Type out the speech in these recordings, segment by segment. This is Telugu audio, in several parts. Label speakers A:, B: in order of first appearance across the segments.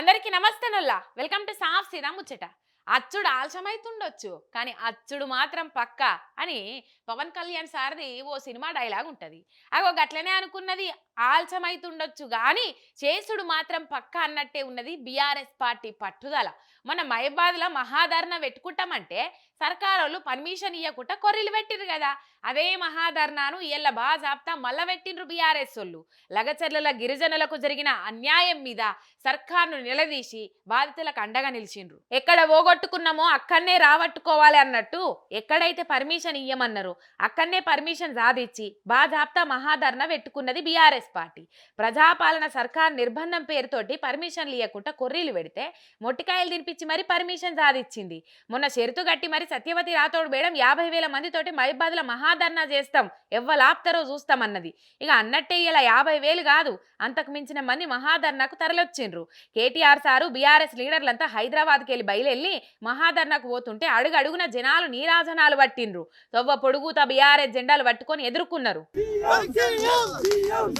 A: అందరికీ నమస్తేనల్లా. వెల్కమ్ టు సాఫ్ సిరా ముచ్చట. అచ్చుడు ఆలస్యమైతుండొచ్చు కానీ అచ్చుడు మాత్రం పక్క అని పవన్ కళ్యాణ్ సార్ది ఓ సినిమా డైలాగ్ ఉంటది అగో గట్లనే అనుకున్నది ఆలస్యమైతుండొచ్చు. కానీ చేసుడు మాత్రం పక్క అన్నట్టే ఉన్నది బీఆర్ఎస్ పార్టీ పట్టుదల. మన మహబాద్లో మహాధరణ పెట్టుకుంటామంటే సర్కారోళ్ళు పర్మిషన్ ఇవ్వకుండా కొర్రీలు పెట్టిరు కదా. అదే మహాధర్నాను ఇళ్ళ బా జాప్తా మళ్ళా పెట్టిండ్రు బీఆర్ఎస్ వాళ్ళు లగచర్ల గిరిజనులకు జరిగిన అన్యాయం మీద సర్కార్ను నిలదీసి బాధితులకు అండగా నిలిచిండ్రు. ఎక్కడ పోగొట్టుకున్నామో అక్కడనే రాబట్టుకోవాలి అన్నట్టు ఎక్కడైతే పర్మిషన్ ఇయ్యమన్నారు అక్కడనే పర్మిషన్ సాధించి బాజాప్తా మహాధరణ పెట్టుకున్నది బీఆర్ఎస్ పార్టీ. ప్రజాపాలన సర్కార్ నిర్బంధం పేరుతోటి పర్మిషన్లు ఇవ్వకుండా కొర్రీలు పెడితే మొట్టికాయలు తినిపించి మరి పర్మిషన్ సాధించింది. మొన్న షెరుతు గట్టి మరి సత్యవతి రాథోడ్ మేడం యాభై వేల మందితోటి మైబాద్ల మహాధర్నా చేస్తాం ఎవ్వలాప్తారో చూస్తామన్నది. ఇక అన్నట్టే ఇలా యాభై వేలు కాదు అంతకు మించిన మంది మహాధర్నాకు తరలొచ్చిండ్రు. కేటీఆర్ సారు బీఆర్ఎస్ లీడర్లంతా హైదరాబాద్కి వెళ్ళి బయలుదేరి మహాధర్నాకు పోతుంటే అడుగు అడుగున జనాలు నీరాజనాలు పట్టిండ్రు. తొవ్వ పొడుగుతా బీఆర్ఎస్ జెండాలు పట్టుకొని ఎదుర్కొన్నారు.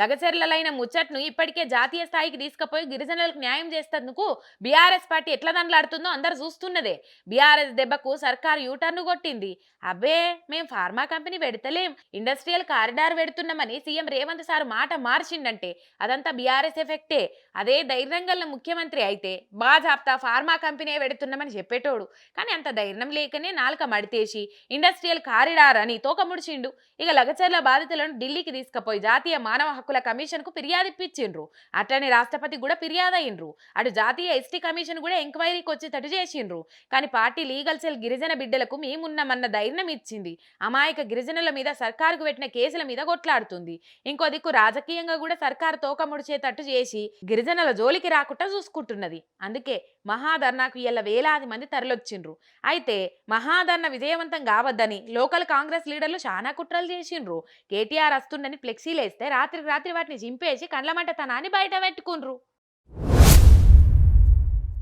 A: లగచర్లలైన ముచ్చట్ను ఇప్పటికే జాతీయ స్థాయికి తీసుకుపోయి గిరిజనులకు న్యాయం చేసేందుకు బీఆర్ఎస్ పార్టీ ఎట్లా దండలాడుతుందో అందరు చూస్తున్నదే. బీఆర్ఎస్ దెబ్బకు సర్కార్ యూటర్న్ కొట్టింది. అబ్బే మేం ఫార్మా కంపెనీ పెడతలేం. ఇండస్ట్రియల్ కారిడార్ పెడుతున్నామని సీఎం రేవంత్ సార్ మాట మార్చిండంటే అదంతా బీఆర్ఎస్ ఎఫెక్టే. అదే ధైర్యం గల ముఖ్యమంత్రి అయితే బాజాప్తా ఫార్మా కంపెనీ పెడుతున్నామని చెప్పేటోడు. కానీ అంత ధైర్యం లేకనే నాలుక మడితేసి ఇండస్ట్రియల్ కారిడార్ అని తోక ముడిచిండు. ఇక లగచర్ల బాధితులను ఢిల్లీకి తీసుకుపోయి జాతీయ మానవ హక్కుల కమిషన్కు ఫిర్యాదు ఇప్పించిండ్రు అట్లనే రాష్ట్రపతి కూడా ఫిర్యాదు అయిండ్రు అటు జాతీయ ఎస్టీ కమిషన్ కూడా ఎంక్వైరీకి వచ్చేటట్టు చేసిండ్రు. కానీ పార్టీ లీగల్ సెల్ గిరిజన బిడ్డలకు మేమున్నామన్న ధైర్యం ఇచ్చింది. అమాయక గిరిజనుల మీద సర్కారుకు పెట్టిన కేసుల మీద కొట్లాడుతుంది. ఇంకో దిక్కు రాజకీయంగా కూడా సర్కారు తోక ముడిచేటట్టు చేసి గిరిజనుల జోలికి రాకుండా చూసుకుంటున్నది. అందుకే మహాధర్నాకు ఇయ్యాల వేలాది మంది తరలొచ్చిండ్రు. అయితే మహాధర్న విజయవంతం కావద్దని లోకల్ కాంగ్రెస్ లీడర్లు చాలా కుట్రలు చేసిండ్రు కేటీఆర్ వస్తుండని ఫ్లెక్సీలేస్తే రాత్రికి రాత్రి వాటిని చింపేసి కండ్లమంట తనాన్ని బయట పెట్టుకుండ్రు.